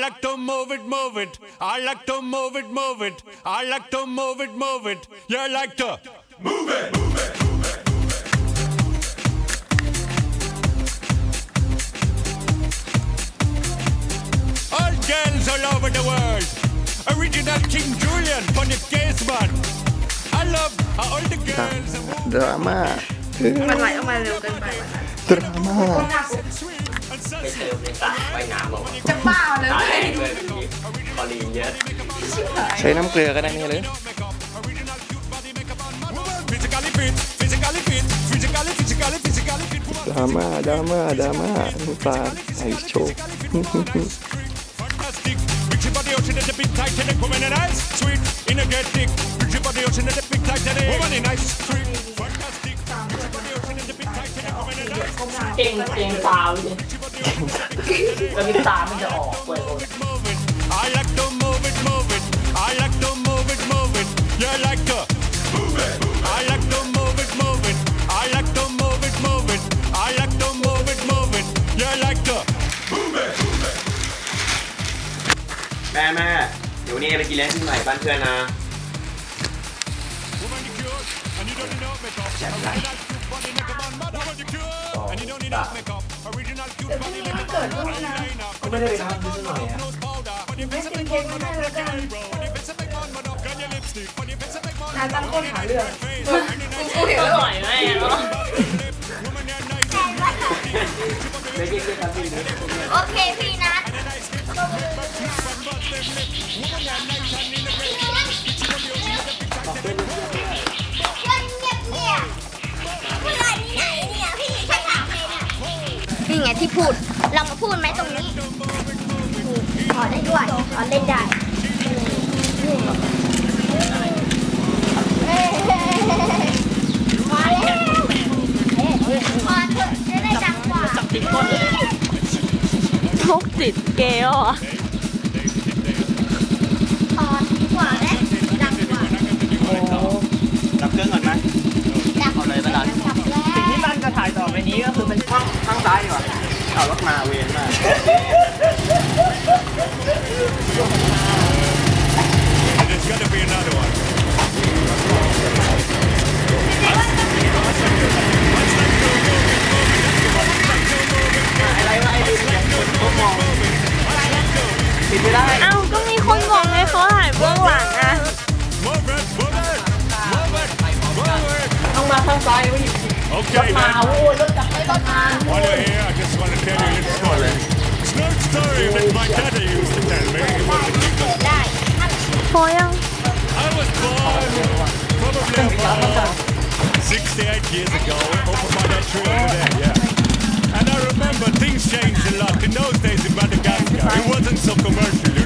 like to move it, move it. I like to move it, move it. I like to move it, move it. You like to move it, move it. All girls all over the world. Original King Julian from the Casement. I love all the girls. Drama. มันไหลออกมาเร็วเกินไป drama ไปเติมในสระไปน้ำหรอกจะบ้าเลยเลยคอลีนเยอะใช้น้ำเกลือก็ได้นี่หรือดราม่า ดราม่า ดราม่าน้ำตาไอโชวเก่งเก่งสาวเลยแล้วมีตามันจะออกเปิดโอน I like to move it, move it. I like to move it, move it. You like to move it. I like to move it, move it. I like to move it, move it. I like to move it, move it. You like to move it. แม่แม่เดี๋ยวนี้ไปกินเลี้ยงที่ใหม่บ้านเพื่อนนะ Jack Black. body make a man mad about the cure. Oh, and you don't need enough makeup. Original cute body limit. I line up. But if it's a big man, mud up nose powder. But if it's a big man, mud up black eyebrow. But if it's a big man, mud up gun your lipstick. But if it's a big man, mud up gun your red Ok Phi นี่ไงที่พูดเรามาพูดไหมตรงนี้ถอดได้ด้วยถอเล่นได้มาดังกว่าจับิจิตเกลถอดดีกว่าและดังกว่าดับเครื่องก่อนไหมเอาเลยไปเลยสิ่งที่บ้านจะถ่ายต่อไปนี้ ก็คือเป็นข้างข้างซ้ายดีกว่าขับรถมาเวรมากอะไรวะไอ้ดูเนมองปิดไม่ได้ เอ้า ก็มีคนบอกไงเขาถายเบื้องหลังอะต้องมาข้างซ้ายไม่หยิบรถมาโอ้ยรถจับไม่ต้องมา Koyang? I was born probably about 68 years ago over by that tree over there, yeah. And I remember things changed a lot. In those days in Madagascar, it wasn't so commercial,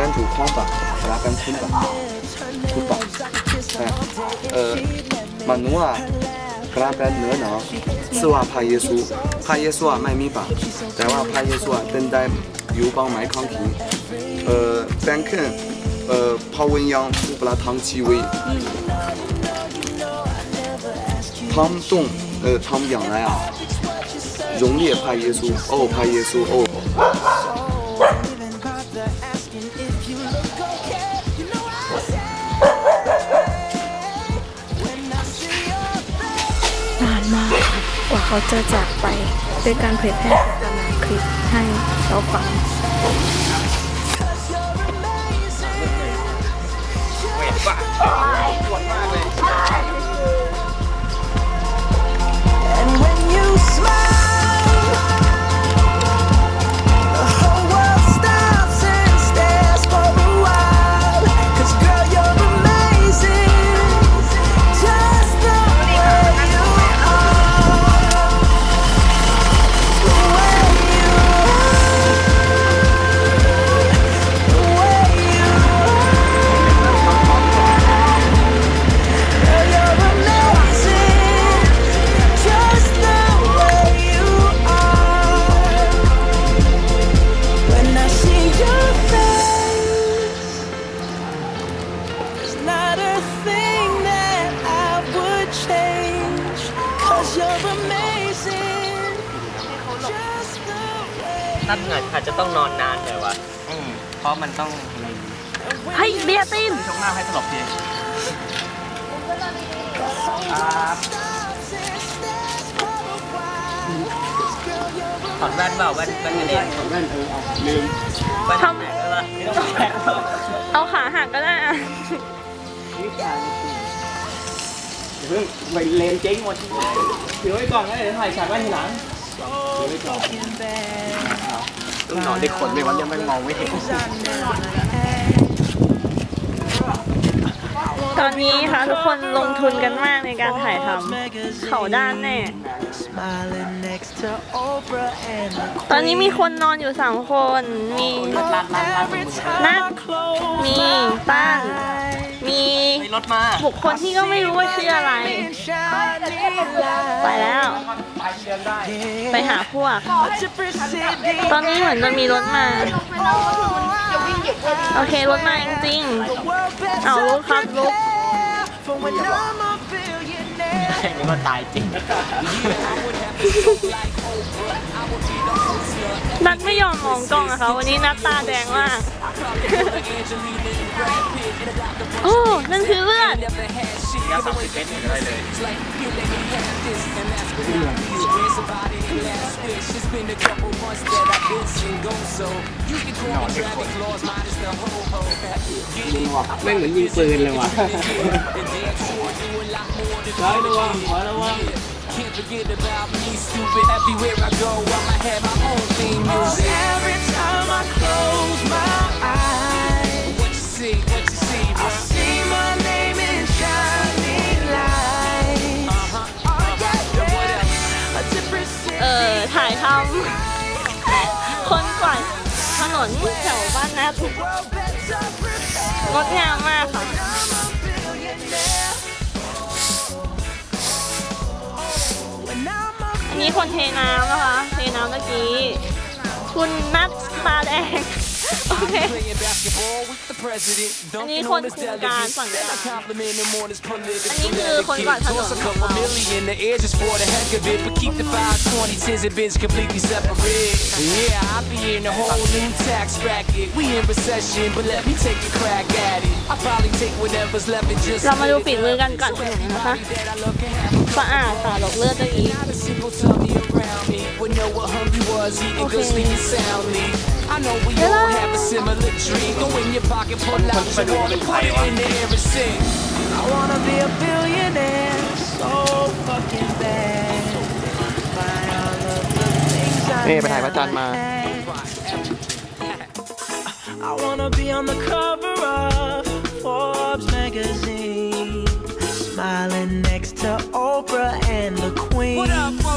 干煮方法，不拉干煮法，煮法，哎，呃，马努啊，不拉干哪能，只话怕耶稣，怕耶稣啊卖米饭，再话怕耶稣啊等待犹邦卖抗体，呃，单肯，呃，怕文养不不拉汤鸡味，汤冻，呃，汤变了呀，熔裂怕耶稣，哦怕耶稣哦。เขาจะจากไปด้วยการเผยแพร่สนามคลิปให้เราฟังไม่ว่จะต้องนอนนานหน่อยวะอืมเพราะมันต้องอะไรเฮ้ยเบียร์ตินชงหน้าให้ตลบทีครับถอดแว่นเปล่าแว่นแว่นกระเด็ถอดแว่นเออเอาลืมแว่นทำไหกแล้วะไม้เอาขาหักก็ได้อะเพิ่งไปเลนเจ๊งหมดเดี๋ยวไว้ก่อนแล้วเดี๋ยวถ่ายฉากไว้ทีหลังเดี๋ยวไว้ก่อนต้องนอนด้คน ไม่วันยังไม่มองไม่เห็น ตอนนี้ค่คะทุกคนลงทุนกันมาก ในการถ่ายทำเขาด้านแน่ตอนนี้มีคนนอนอยู่สามคน มีนักมีตั้งีรถมาบุคคลที่ก็ไม่รู้ว่าชื่ออะไร ไปแล้ว ไปหาพวก ตอนนี้เหมือนจะมีรถมา โอเครถมาจริงๆเอาลุกครับลุกว่าตายจริงนัดไม่ยอมมองกล้องอะคะวันนี้นัดตาแดงมาก โอ้ นั่นคือเลือดยาสามสเมตรอะไรเลย been a couple months that I've been seeing go so You can call me Travis Claus minus the ho ho Get it? ไม่เหมือนยิงปืนเลยว่ะได้ระวังขอระวัง Can't forget about me, stupid. Everywhere I go, I'ma have my own theme music. every time I close my eyes นแถวบ้านนะทุกงดงามมากค่ะอันนี้คนเทน้ำนะคะเทน้ำเมื่อกี้ คุณนัทตาแดงโอเคอันนี้คนคุมการสั่งการอันนี้คือคนก่อนถนนของเราเรามาดูฝีมือกันก่อนถนนนะคะสะอาดสะอาดหลบเลือดตัวอีก Okay. ย e l l o similar dream. Go in your pocket, pull out your wallet, put it in the air and sing. I wanna be a billionaire, so fucking bad. By all of the things I นี่ไปถ่ายพระจันทร์มา I wanna be on the cover of Forbes magazine, smiling next to Oprah and the Queen. What up?